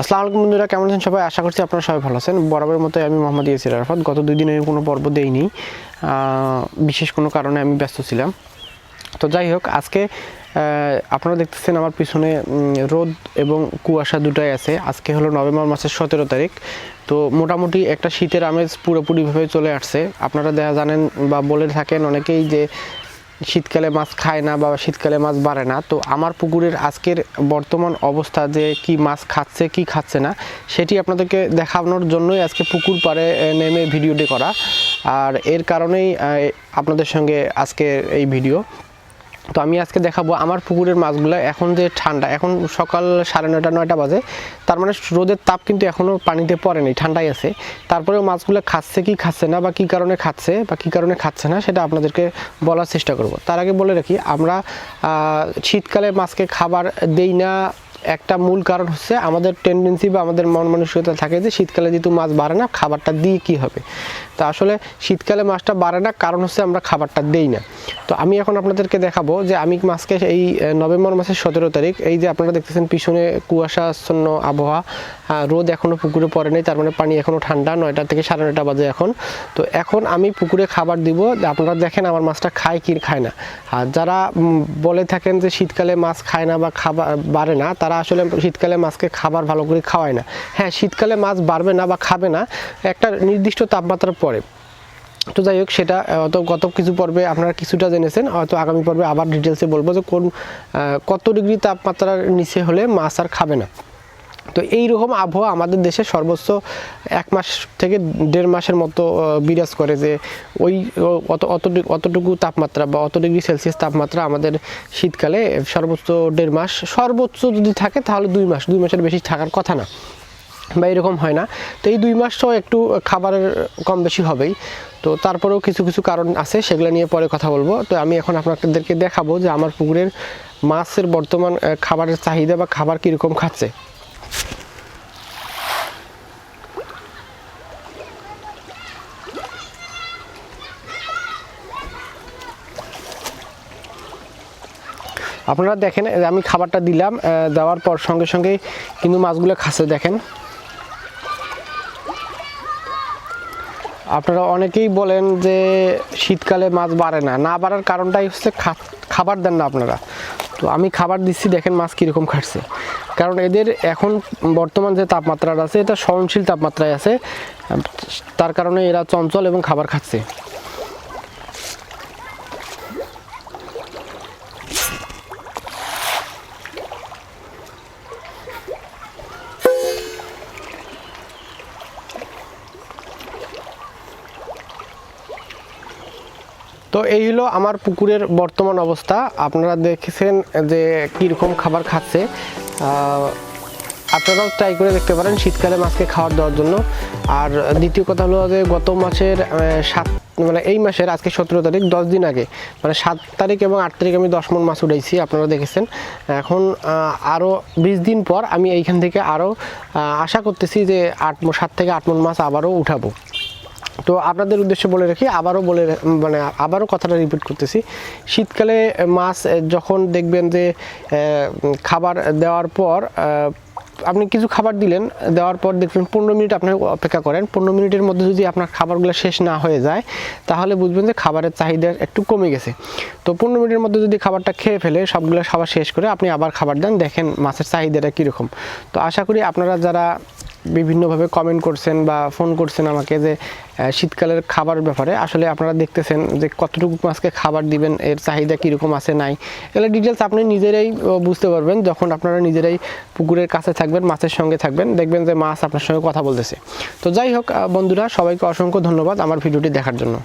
আসসালামু আলাইকুম বন্ধুরা, কেমন আছেন সবাই? আশা করছি আপনারা সবাই ভালো আছেন। বরাবরের মতো আমি মোহাম্মদ ইয়াসির আরাফাত। গত দুই দিনে কোনো পর্ব দেইনি। বিশেষ কোনো কারণে আমি ব্যস্ত ছিলাম। তো যাই হোক, আজকে আপনারা দেখতেছেন আমার পিছনে রোদ এবং কুয়াশা দুটাই আছে। আজকে হলো নভেম্বর মাসের সতেরো তারিখ। তো মোটামুটি একটা শীতের আমেজ পুরোপুরিভাবে চলে আসছে। আপনারা দেখা জানেন বা বলে থাকেন অনেকেই যে শীতকালে মাছ খায় না বা শীতকালে মাছ বাড়ে না। তো আমার পুকুরের আজকের বর্তমান অবস্থা যে কি মাছ খাচ্ছে, কি খাচ্ছে না, সেটি আপনাদেরকে দেখানোর জন্যই আজকে পুকুর পাড়ে নেমে ভিডিওটি করা। আর এর কারণেই আপনাদের সঙ্গে আজকের এই ভিডিও। তো আমি আজকে দেখাবো আমার পুকুরের মাছগুলো এখন যে ঠান্ডা, এখন সকাল সাড়ে নয়টা নয়টা বাজে। তার মানে রোদের তাপ কিন্তু এখনও পানিতে পড়েনি ঠান্ডাই আছে। তারপরেও মাছগুলো খাচ্ছে কি খাচ্ছে না বা কী কারণে খাচ্ছে বা কী কারণে খাচ্ছে না সেটা আপনাদেরকে বলার চেষ্টা করব। তার আগে বলে রাখি, আমরা শীতকালে মাছকে খাবার দেই না একটা মূল কারণ হচ্ছে আমাদের টেন্ডেন্সি বা আমাদের মন মানসিকতা থাকে যে শীতকালে যেহেতু মাছ বাড়ে না, খাবারটা দিয়ে কি হবে? তো আসলে শীতকালে মাছটা বাড়ে না, কারণ হচ্ছে আমরা খাবারটা দেই না। তো আমি এখন আপনাদেরকে দেখাবো যে আমি মাছকে এই নভেম্বর মাসের সতেরো তারিখ, এই যে আপনারা দেখতেছেন পিছনে কুয়াশাচ্ছন্ন আবহাওয়া রোদ এখনও পুকুরে পড়ে নেই, তার মানে পানি এখনও ঠান্ডা, নয়টা থেকে সাড়ে নয়টা বাজে এখন। তো এখন আমি পুকুরে খাবার দিব, আপনারা দেখেন আমার মাছটা খায় কি খায় না। আর যারা বলে থাকেন যে শীতকালে মাছ খায় না বা খাবার বাড়ে না, তারা আসলে শীতকালে মাছকে খাবার ভালো করে খাওয়ায় না। হ্যাঁ শীতকালে মাছ বাড়বে না বা খাবে না, একটা নির্দিষ্ট তাপমাত্রার পরে। তো যাই হোক, সেটা হয়তো গত কিছু পর্বে আপনারা কিছুটা জেনেছেন, হয়তো আগামী পর্বে আবার ডিটেলসে বলব যে কোন কত ডিগ্রি তাপমাত্রার নিচে হলে মাছ আর খাবে না। তো এই রকম আবহাওয়া আমাদের দেশে সর্বোচ্চ এক মাস থেকে দেড় মাসের মতো বিরাজ করে যে ওই অত অত, অতটুকু তাপমাত্রা বা অত ডিগ্রি সেলসিয়াস তাপমাত্রা আমাদের শীতকালে সর্বোচ্চ দেড় মাস, সর্বোচ্চ যদি থাকে তাহলে দুই মাস, দুই মাসের বেশি থাকার কথা না বা এরকম হয় না। তো এই দুই মাসটাও একটু খাবারের কম বেশি হবেই। তো তারপরেও কিছু কিছু কারণ আছে সেগুলো নিয়ে পরে কথা বলব। তো আমি এখন আপনাদেরকে দেখাবো যে আমার পুকুরের মাছের বর্তমান খাবারের চাহিদা বা খাবার কীরকম খাচ্ছে। আপনারা দেখেন আমি খাবারটা দিলাম দেওয়ার পর সঙ্গে সঙ্গেই কিন্তু মাছগুলো খাচ্ছে, দেখেন। আপনারা অনেকেই বলেন যে শীতকালে মাছ বাড়ে না। না বাড়ার কারণটাই হচ্ছে খাবার দেন না আপনারা। তো আমি খাবার দিচ্ছি, দেখেন মাছ কীরকম খাচ্ছে। কারণ এদের এখন বর্তমান যে তাপমাত্রাটা আছে, এটা সহনশীল তাপমাত্রায় আছে। তার কারণে এরা চঞ্চল এবং খাবার খাচ্ছে। তো এই হলো আমার পুকুরের বর্তমান অবস্থা। আপনারা দেখেছেন যে কীরকম খাবার খাচ্ছে। আপনারাও ট্রাই করে দেখতে পারেন শীতকালে মাছকে খাবার দেওয়ার জন্য। আর দ্বিতীয় কথা হলো যে গত মাসের সাত মানে এই মাসের আজকে সতেরো তারিখ, দশ দিন আগে মানে সাত তারিখ এবং আট তারিখ আমি দশ মন মাছ উঠাইছি আপনারা দেখেছেন। এখন আরও বিশ দিন পর আমি এইখান থেকে আরও আশা করতেছি যে আট, সাত থেকে আট মন মাছ আবারও উঠাবো। তো আপনাদের উদ্দেশ্যে বলে রাখি, আবারও বলে মানে আবারও কথাটা রিপিট করতেছি। শীতকালে মাছ যখন দেখবেন যে খাবার দেওয়ার পর আপনি কিছু খাবার দিলেন, দেওয়ার পর দেখবেন পনেরো মিনিট আপনি অপেক্ষা করেন। পনেরো মিনিটের মধ্যে যদি আপনার খাবারগুলো শেষ না হয়ে যায়, তাহলে বুঝবেন যে খাবারের চাহিদা একটু কমে গেছে। তো পনেরো মিনিটের মধ্যে যদি খাবারটা খেয়ে ফেলে, সবগুলো খাবার শেষ করে আপনি আবার খাবার দেন, দেখেন মাছের চাহিদাটা কীরকম। তো আশা করি আপনারা যারা বিভিন্নভাবে কমেন্ট করছেন বা ফোন করছেন আমাকে যে শীতকালের খাবার ব্যাপারে। আসলে আপনারা দেখতেছেন যে কতটুকু মাছকে খাবার দিবেন, এর চাহিদা কীরকম আছে, নাই। এগুলো ডিটেলস আপনি নিজেরাই বুঝতে পারবেন। যখন আপনারা নিজেরাই পুকুরের কাছে থাকবেন, মাছের সঙ্গে থাকবেন, দেখবেন যে মাছ আপনার সঙ্গে কথা বলতেছে। তো যাই হোক বন্ধুরা, সবাইকে অসংখ্য ধন্যবাদ আমার ভিডিওটি দেখার জন্য।